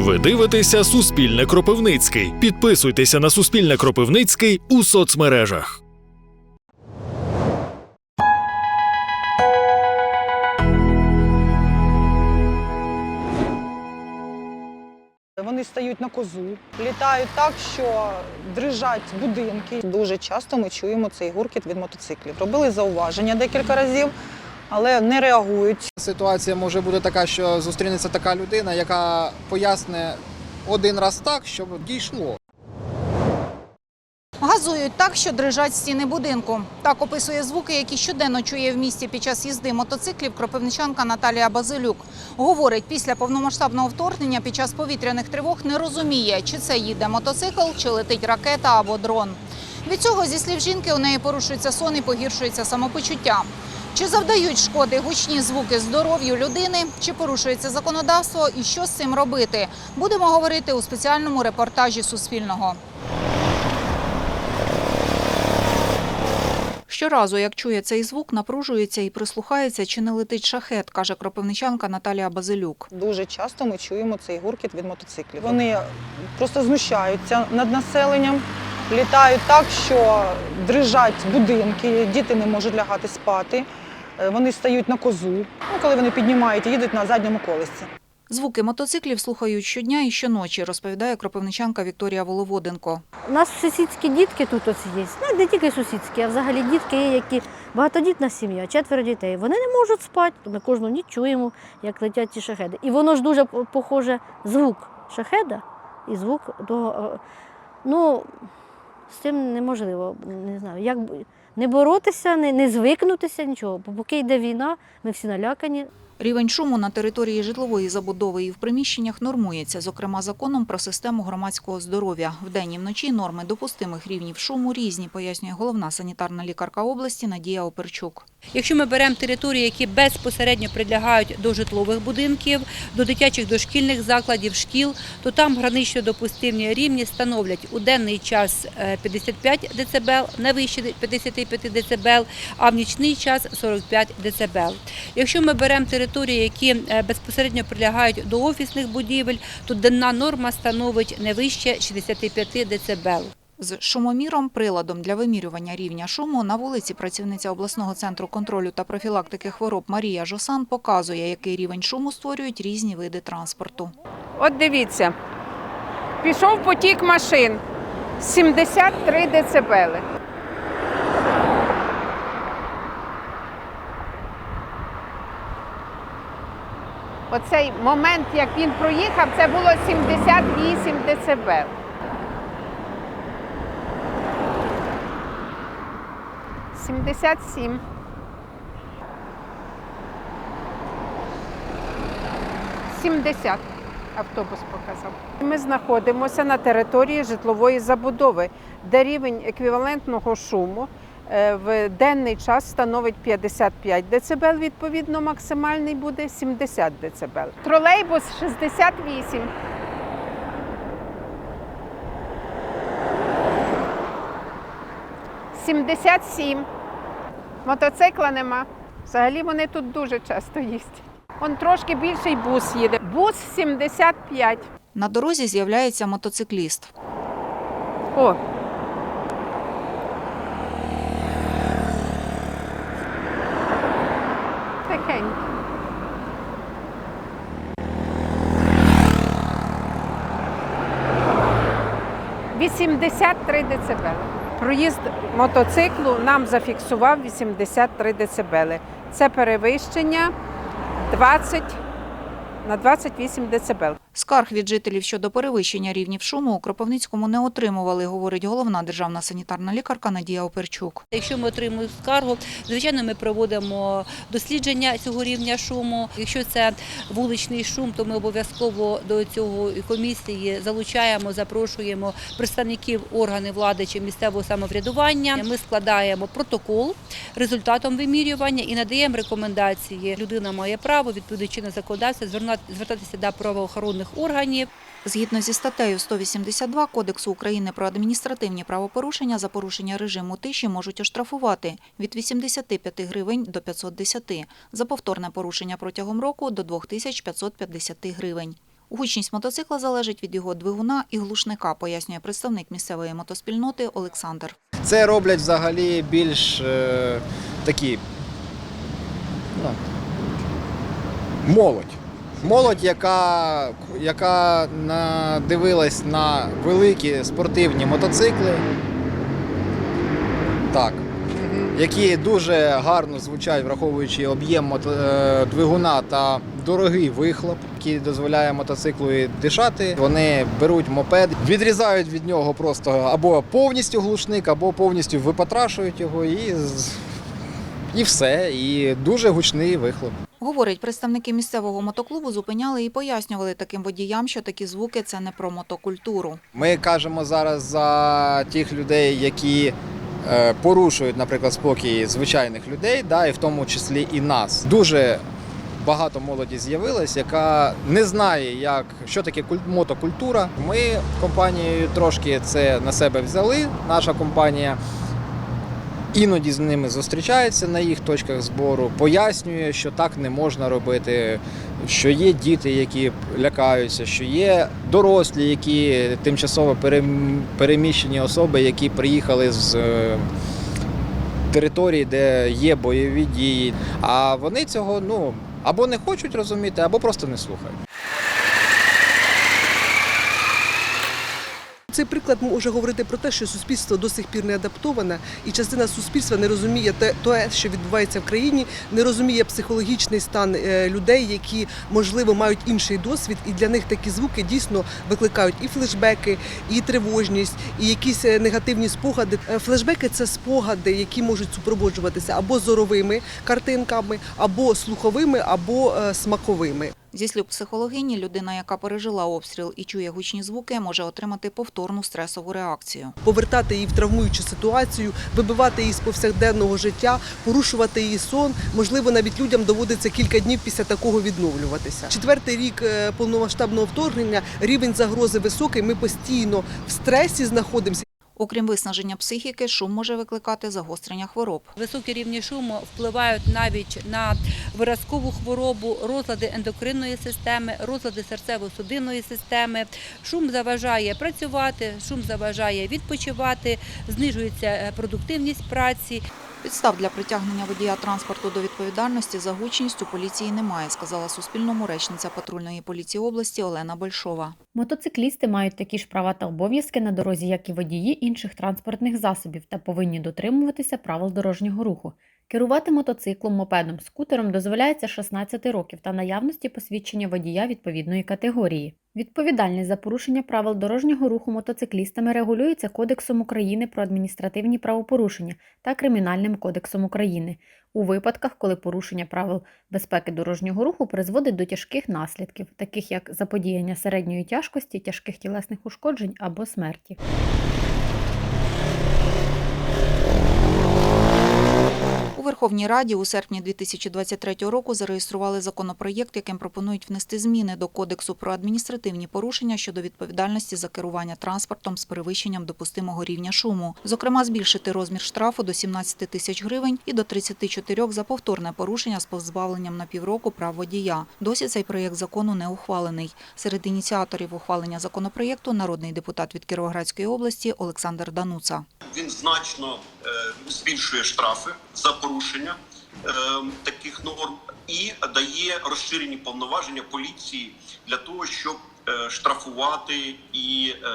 Ви дивитеся Суспільне Кропивницький. Підписуйтеся на Суспільне Кропивницький у соцмережах. Вони стають на козу, літають так, що дрижать будинки. Дуже часто ми чуємо цей гуркіт від мотоциклів. Робили зауваження декілька разів, але не реагують. Ситуація може бути така, що зустрінеться така людина, яка поясне один раз так, щоб дійшло. Газують так, що дрижать стіни будинку. Так описує звуки, які щоденно чує в місті під час їзди мотоциклів кропивничанка Наталія Базилюк. Говорить, після повномасштабного вторгнення під час повітряних тривог не розуміє, чи це їде мотоцикл, чи летить ракета або дрон. Від цього, зі слів жінки, у неї порушується сон і погіршується самопочуття. Чи завдають шкоди гучні звуки здоров'ю людини, чи порушується законодавство, і що з цим робити? Будемо говорити у спеціальному репортажі Суспільного. Щоразу, як чує цей звук, напружується і прислухається, чи не летить шахет, каже кропивничанка Наталія Базилюк. Дуже часто ми чуємо цей гуркіт від мотоциклів. Вони просто знущаються над населенням, літають так, що дрижать будинки, діти не можуть лягати спати. Е, Вони стають на козу, ну, коли вони піднімають і їдуть на задньому колесці. Звуки мотоциклів слухають щодня і щоночі, розповідає кропивничанка Вікторія Воловоденко. У нас сусідські дітки тут ось є. Ну, не тільки сусідські, а взагалі дітки є, які багатодітна сім'я, четверо дітей. Вони не можуть спати, ми кожну ніч чуємо, як летять ці шахеди. І воно ж дуже похоже звук шахеда і звук того. е, Ну, з цим неможливо, не знаю, як не боротися, не, не звикнутися, нічого. Бо поки йде війна, ми всі налякані. Рівень шуму на території житлової забудови і в приміщеннях нормується, зокрема законом про систему громадського здоров'я. Вдень і вночі норми допустимих рівнів шуму різні, пояснює головна санітарна лікарка області Надія Оперчук. Якщо ми беремо території, які безпосередньо прилягають до житлових будинків, до дитячих дошкільних закладів, шкіл, то там гранично допустимі рівні становлять у денний час е, 55 дБ, не вище 55 дБ, а в нічний час 45 дБ. Якщо ми беремо території, які е, безпосередньо прилягають до офісних будівель, то денна норма становить не вище 65 дБ. З шумоміром, приладом для вимірювання рівня шуму на вулиці працівниця обласного центру контролю та профілактики хвороб Марія Жосан показує, який рівень шуму створюють різні види транспорту. От дивіться, пішов потік машин 73 децибели. Оцей момент, як він проїхав, це було 78 децибел. Сімдесят сім. Сімдесят автобус показав. Ми знаходимося на території житлової забудови, де рівень еквівалентного шуму е, в денний час становить 55 дБ, відповідно, максимальний буде 70 дБ. Тролейбус 68. Сімдесят сім. Мотоцикла нема. Взагалі вони тут дуже часто їздять. Он трошки більший бус їде. Бус 75. На дорозі з'являється мотоцикліст. О. Тихенько. Вісімдесят три децибели. Проїзд мотоциклу нам зафіксував 83 дБ. Це перевищення 20 на 28 децибел. Скарг від жителів щодо перевищення рівнів шуму у Кропивницькому не отримували, говорить головна державна санітарна лікарка Надія Оперчук. Якщо ми отримуємо скаргу, звичайно, ми проводимо дослідження цього рівня шуму. Якщо це вуличний шум, то ми обов'язково до цього комісії залучаємо, запрошуємо представників органів влади чи місцевого самоврядування. Ми складаємо протокол результатом вимірювання і надаємо рекомендації. Людина має право відповідаючи на законодавство звернати- звертатися до правоохоронних органів. Згідно зі статтею 182 Кодексу України про адміністративні правопорушення за порушення режиму тиші можуть оштрафувати від 85 гривень до 510, за повторне порушення протягом року до 2550 гривень. Гучність мотоцикла залежить від його двигуна і глушника, пояснює представник місцевої мотоспільноти Олександр. Це роблять взагалі більш е, такі ну, молодь. Молодь, яка, яка надивилась на великі спортивні мотоцикли. Так. Які дуже гарно звучать, враховуючи об'єм е, двигуна та дорогий вихлоп, який дозволяє мотоциклу дишати. Вони беруть мопед, відрізають від нього просто або повністю глушник, або повністю випотрашують його і, і все. І дуже гучний вихлоп. Говорить, представники місцевого мотоклубу зупиняли і пояснювали таким водіям, що такі звуки це не про мотокультуру. Ми кажемо зараз за тих людей, які е, порушують, наприклад, спокій звичайних людей, да, і в тому числі і нас. Дуже багато молоді з'явилось, яка не знає, як, що таке куль- мотокультура. Ми компанією трошки це на себе взяли. Наша компанія іноді з ними зустрічається на їх точках збору, пояснює, що так не можна робити, що є діти, які лякаються, що є дорослі, які тимчасово переміщені особи, які приїхали з е, території, де є бойові дії. А вони цього ну або не хочуть розуміти, або просто не слухають. Цей приклад може говорити про те, що суспільство до сих пір не адаптоване, і частина суспільства не розуміє те, те, що відбувається в країні, не розуміє психологічний стан е, людей, які можливо мають інший досвід, і для них такі звуки дійсно викликають і флешбеки, і тривожність, і якісь е, негативні спогади. Е, Флешбеки це спогади, які можуть супроводжуватися або зоровими картинками, або слуховими, або смаковими. Зі слів психологині, людина, яка пережила обстріл і чує гучні звуки, може отримати повторну стресову реакцію. повертати її в травмуючу ситуацію, вибивати її з повсякденного життя, порушувати її сон. Можливо, навіть людям доводиться кілька днів після такого відновлюватися. Четвертий рік е, повномасштабного вторгнення рівень загрози високий. Ми постійно в стресі знаходимося. Окрім виснаження психіки, шум може викликати загострення хвороб. Високі рівні шуму впливають навіть на виразкову хворобу, розлади ендокринної системи, розлади серцево-судинної системи. Шум заважає працювати, шум заважає відпочивати, знижується е, продуктивність праці. Підстав для притягнення водія транспорту до відповідальності за гучність у поліції немає, сказала Суспільному речниця патрульної поліції області Олена Большова. Мотоциклісти мають такі ж права та обов'язки на дорозі, як і водії інших транспортних засобів, та повинні дотримуватися правил дорожнього руху. Керувати мотоциклом, мопедом, скутером дозволяється 16 років та наявності посвідчення водія відповідної категорії. Відповідальність за порушення правил дорожнього руху мотоциклістами регулюється Кодексом України про адміністративні правопорушення та Кримінальним кодексом України у випадках, коли порушення правил безпеки дорожнього руху призводить до тяжких наслідків, таких як заподіяння середньої тяжкості, тяжких тілесних ушкоджень або смерті. Верховній Раді у серпні 2023 року зареєстрували законопроєкт, яким пропонують внести зміни до Кодексу про адміністративні порушення щодо відповідальності за керування транспортом з перевищенням допустимого рівня шуму. Зокрема, збільшити розмір штрафу до 17 тисяч гривень і до 34 за повторне порушення з позбавленням на півроку прав водія. Досі цей проєкт закону не ухвалений. Серед ініціаторів ухвалення законопроєкту народний депутат від Кіровоградської області Олександр Дануца. він значно збільшує штрафи за порушення е, таких норм і дає розширені повноваження поліції для того, щоб е, штрафувати і е,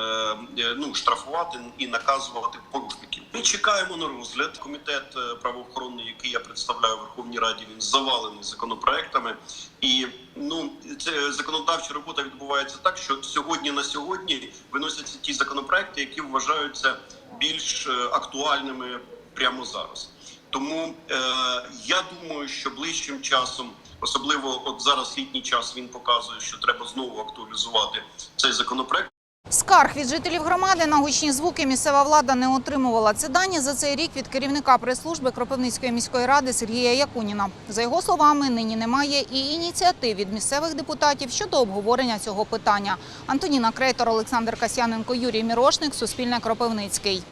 е, ну штрафувати і наказувати порушників. Ми чекаємо на розгляд. Комітет е, правоохоронний, який я представляю в Верховній Раді, він завалений законопроектами. І ну це законодавча робота відбувається так, що сьогодні на сьогодні виносяться ті законопроекти, які вважаються більш е, актуальними прямо зараз. Тому е, я думаю, що ближчим часом, особливо от зараз літній час, він показує, що треба знову актуалізувати цей законопроект. Скарг від жителів громади на гучні звуки місцева влада не отримувала. Це дані за цей рік від керівника прес-служби Кропивницької міської ради Сергія Якуніна. За його словами, нині немає і ініціатив від місцевих депутатів щодо обговорення цього питання. Антоніна Крейтор, Олександр Касьяненко, Юрій Мірошник, Суспільне Кропивницький.